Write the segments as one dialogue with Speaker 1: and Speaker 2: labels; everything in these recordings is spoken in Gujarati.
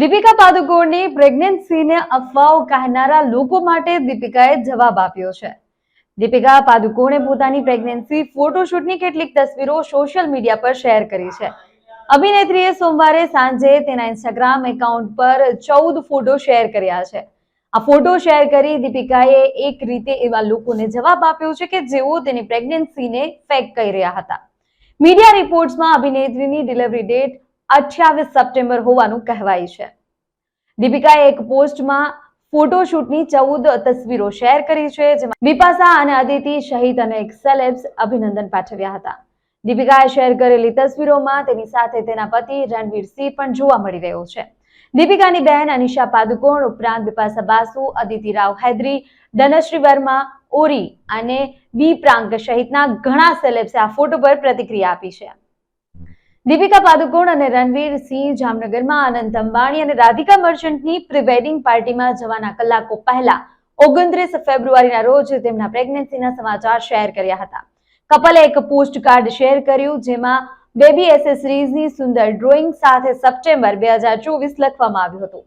Speaker 1: દીપિકા પાદુકોણની પ્રેગ્નન્સીને અફવાઓ કહેનારા લોકો માટે દીપિકાએ જવાબ આપ્યો છે. દીપિકા પાદુકોણે પોતાની પ્રેગ્નન્સી, ફોટોશૂટની કેટલીક તસવીરો સોશિયલ મીડિયા પર શેર કરી છે. અભિનેત્રીએ સોમવારે સાંજે તેના ઇન્સ્ટાગ્રામ એકાઉન્ટ પર ચૌદ ફોટો શેર કર્યા છે. આ ફોટો શેર કરી દીપિકાએ એક રીતે એવા લોકોને જવાબ આપ્યો છે કે જેઓ તેની પ્રેગ્નન્સીને ફેક કહી રહ્યા હતા. મીડિયા રિપોર્ટ્સમાં અભિનેત્રીની ડિલિવરી ડેટ અઠ્યાવીસ સપ્ટેમ્બર હોવાનું કહેવાય છે. દીપિકાએ એક પોસ્ટમાં ફોટોશૂટની ચૌદ તસવીરો શેર કરી છે, જેમાં બિપાસા અને અદિતિ અને એક સેલેબ્સ અભિનંદન પાઠવ્યા હતા. દીપિકાએ શેર કરેલી તસવીરોમાં તેની સાથે તેના પતિ રણવીર સિંહ પણ જોવા મળી રહ્યો છે. દીપિકાની બહેન અનિશા પાદુકોણ ઉપરાંત બિપાસા બાસુ, અદિતિ રાવ હૈદરી, ધનશ્રી વર્મા, ઓરી અને વી પ્રાંક સહિતના ઘણા સેલેબ્સે આ ફોટો પર પ્રતિક્રિયા આપી છે. દીપિકા પાદુકોણ અને રણવીર સિંહ જામનગરમાં આનંદ અંબાણી અને રાધિકા મર્ચન્ટની પ્રિવેડિંગ પાર્ટીમાં જવાના કલાકો પહેલા, ઓગણત્રીસ ફેબ્રુઆરીના રોજ તેમના પ્રેગ્નન્સીના સમાચાર શેર કર્યા હતા. કપલે એક પોસ્ટ કાર્ડ શેર કર્યું જેમાં બેબી એસેસરીઝની સુંદર ડ્રોઈંગ સાથે સપ્ટેમ્બર બે હજાર ચોવીસ લખવામાં આવ્યું હતું.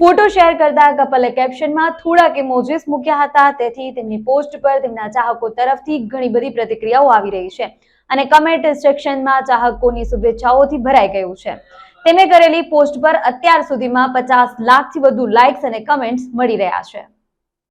Speaker 1: ફોટો શેર કરતા કપલે કેપ્શનમાં થોડાક ઇમોજીસ મૂક્યા હતા, તેથી તેમની પોસ્ટ પર તેમના ચાહકો તરફથી ઘણી બધી પ્રતિક્રિયાઓ આવી રહી છે. અને કમેન્ટ સેક્શનમાં ચાહકોની શુભેચ્છાઓથી ભરાઈ ગયું છે. તેમણે કરેલી પોસ્ટ પર અત્યાર સુધીમાં પચાસ લાખથી વધુ લાઇક્સ અને કમેન્ટ્સ મળી રહ્યા છે.